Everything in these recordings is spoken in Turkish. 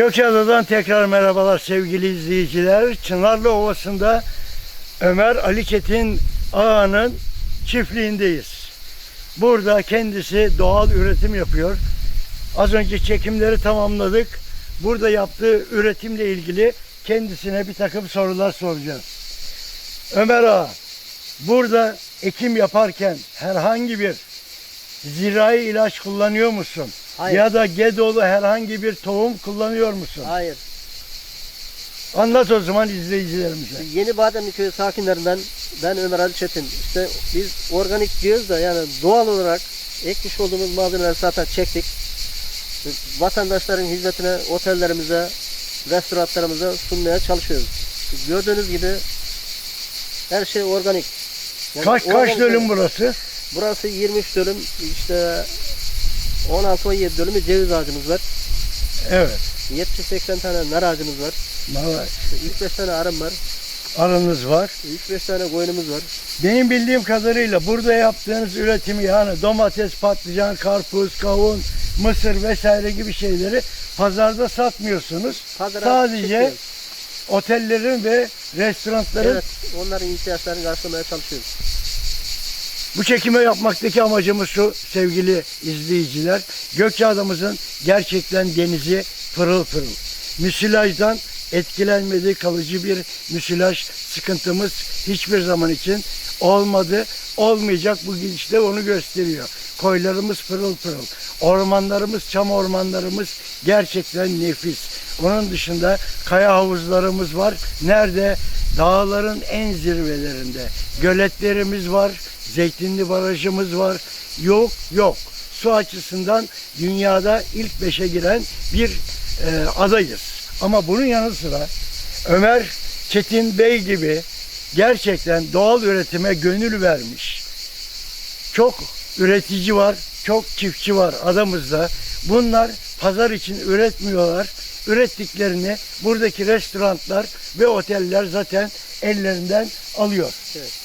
Gökçeada'dan tekrar merhabalar sevgili izleyiciler. Çınarlı Ovası'nda Ömer Ali Çetin Ağa'nın çiftliğindeyiz. Burada kendisi doğal üretim yapıyor. Az önce çekimleri tamamladık. Burada yaptığı üretimle ilgili kendisine bir takım sorular soracağız. Ömer Ağa, burada ekim yaparken herhangi bir zirai ilaç kullanıyor musun? Hayır. Ya da gedolu herhangi bir tohum kullanıyor musun? Hayır. Anlat o zaman izleyicilerimize. Yeni Bademli Köyü sakinlerinden ben Ömer Ali Çetin. İşte biz organik diyoruz da yani doğal olarak ekmiş olduğumuz malzemeleri zaten çektik. Vatandaşların hizmetine, otellerimize, restoranlarımıza sunmaya çalışıyoruz. Gördüğünüz gibi her şey organik. Yani Kaç kaç dönüm burası? Burası 23 dönüm işte 16-17 dönümü ceviz ağacımız var. Evet. 70-80 tane nar ağacımız var. Vallahi 3-5 tane arım var. Aranız var. 3-5 tane koyunumuz var. Benim bildiğim kadarıyla burada yaptığınız üretimi yani domates, patlıcan, karpuz, kavun, mısır vesaire gibi şeyleri pazarda satmıyorsunuz. Pazara Sadece çıkıyoruz. otellerin ve restoranların Evet, onların ihtiyaçlarını karşılamaya çalışıyoruz. Bu çekime yapmaktaki amacımız şu sevgili izleyiciler. Gökçeada'mızın gerçekten denizi pırıl pırıl. Müsilajdan etkilenmediği kalıcı bir müsilaj sıkıntımız hiçbir zaman için olmadı. Olmayacak bu gidişte onu gösteriyor. Koylarımız pırıl pırıl. Ormanlarımız, çam ormanlarımız gerçekten nefis. Onun dışında kaya havuzlarımız var. Nerede? Dağların en zirvelerinde. Göletlerimiz var. Zeytinli barajımız var. Yok yok. Su açısından dünyada ilk beşe giren bir e, adayız. Ama bunun yanı sıra Ömer Çetin Bey gibi gerçekten doğal üretime gönül vermiş. Çok üretici var, çok çiftçi var adamızda. Bunlar pazar için üretmiyorlar. Ürettiklerini buradaki restoranlar ve oteller zaten ellerinden alıyor. Evet.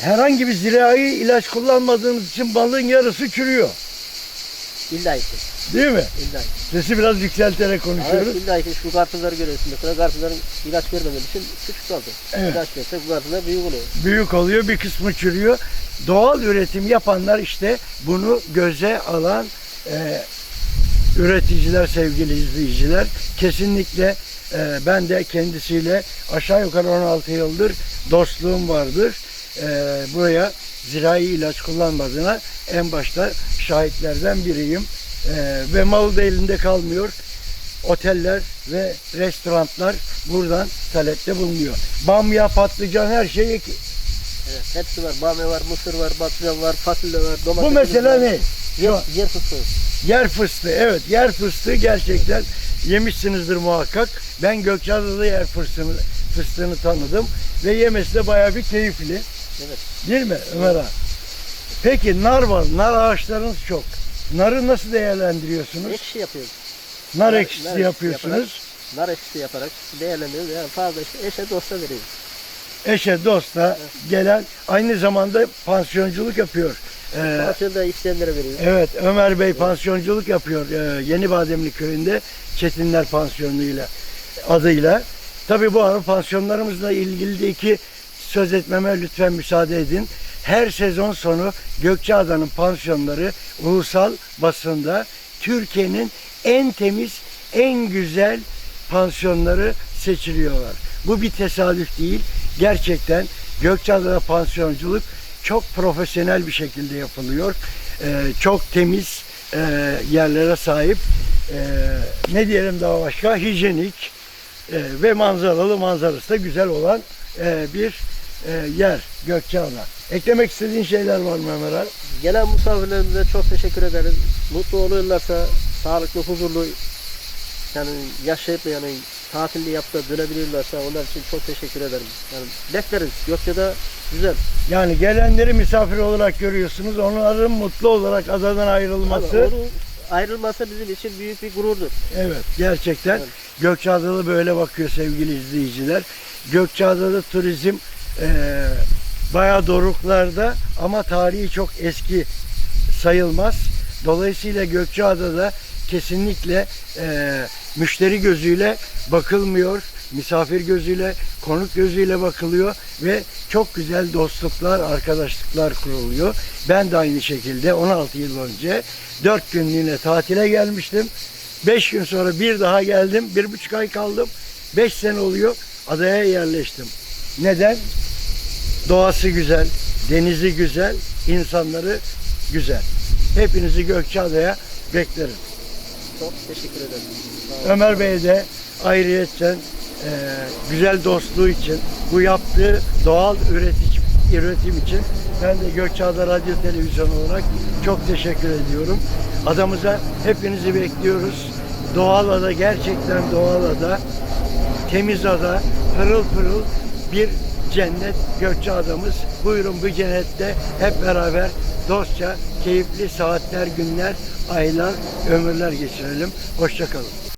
Herhangi bir zirai ilaç kullanmadığınız için balığın yarısı çürüyor. İlla ki. Değil mi? İlla ki. Sesi biraz yükselterek konuşuyoruz. Evet, illa ki şu karpuzları görüyorsun. Mesela karpuzların ilaç vermediği için küçük kaldı. Evet. İlaç verse bu karpuzlar büyük oluyor. büyük oluyor, bir kısmı çürüyor. Doğal üretim yapanlar işte bunu göze alan e, üreticiler sevgili izleyiciler. Kesinlikle e, ben de kendisiyle aşağı yukarı 16 yıldır dostluğum vardır. E, buraya zirai ilaç kullanmadığına en başta şahitlerden biriyim. E, ve mal da elinde kalmıyor. Oteller ve restoranlar buradan talepte bulunuyor. Bamya, patlıcan her şey ek- Evet, hepsi var. Bamya var, mısır var, patlıcan var, fasulye var, domates Bu mesela var. ne? Yer, yer fıstığı. yer fıstığı. Evet yer fıstığı gerçekten yemişsinizdir muhakkak. Ben Gökçeada'da yer fıstığını, fıstığını tanıdım. Ve yemesi de bayağı bir keyifli. Evet. Değil mi Ömer ağa? Peki nar var. Nar ağaçlarınız çok. Narı nasıl değerlendiriyorsunuz? Ekşi yapıyoruz. Nar nar ekşisi ekşisi yapıyorsunuz. Nar ekşisi yaparak değerlendiriyoruz. Yani fazla işte eşe dosta veriyoruz. Eşe dosta gelen aynı zamanda pansiyonculuk yapıyor. Ee, Pansiyonu da isteyenlere veriyoruz. Evet Ömer Bey pansiyonculuk yapıyor ee, Yeni Bademli köyünde Çetinler Pansiyonu'yla adıyla. Tabii bu ara pansiyonlarımızla ilgili de iki söz etmeme lütfen müsaade edin. Her sezon sonu Gökçeada'nın pansiyonları ulusal basında Türkiye'nin en temiz, en güzel pansiyonları seçiliyorlar. Bu bir tesadüf değil. Gerçekten Gökçeada'da pansiyonculuk çok profesyonel bir şekilde yapılıyor. Ee, çok temiz e, yerlere sahip. Ee, ne diyelim daha başka? Hijyenik e, ve manzaralı manzarası da güzel olan e, bir e, yer Gökçeada. Eklemek istediğin şeyler var mı Ömer abi? Gelen misafirlerimize çok teşekkür ederiz. Mutlu oluyorlarsa sağlıklı, huzurlu yani yaşayıp yani tatilli yapıp da dönebiliyorlarsa onlar için çok teşekkür ederim. Yani bekleriz. Gökçe'de güzel. Yani gelenleri misafir olarak görüyorsunuz. Onların mutlu olarak adadan ayrılması. Onun ayrılması bizim için büyük bir gururdur. Evet gerçekten Evet. Gökçeada'da böyle bakıyor sevgili izleyiciler. Gökçeada'da turizm e, bayağı doruklarda ama tarihi çok eski sayılmaz. Dolayısıyla Gökçeada'da kesinlikle e, müşteri gözüyle bakılmıyor. Misafir gözüyle, konuk gözüyle bakılıyor ve çok güzel dostluklar, arkadaşlıklar kuruluyor. Ben de aynı şekilde 16 yıl önce 4 günlüğüne tatile gelmiştim. 5 gün sonra bir daha geldim. Bir buçuk ay kaldım. 5 sene oluyor. Adaya yerleştim. Neden? Doğası güzel, denizi güzel, insanları güzel. Hepinizi Gökçeada'ya beklerim. Çok teşekkür ederim. Ömer Bey de ayrıyetten e, güzel dostluğu için, bu yaptığı doğal üretici, üretim için ben de Gökçeada Radyo Televizyon olarak çok teşekkür ediyorum. Adamıza hepinizi bekliyoruz. Doğal ada gerçekten doğal ada, temiz ada, pırıl pırıl bir cennet Gökçeada'mız. Buyurun bu cennette hep beraber dostça, keyifli saatler, günler, aylar, ömürler geçirelim. Hoşçakalın.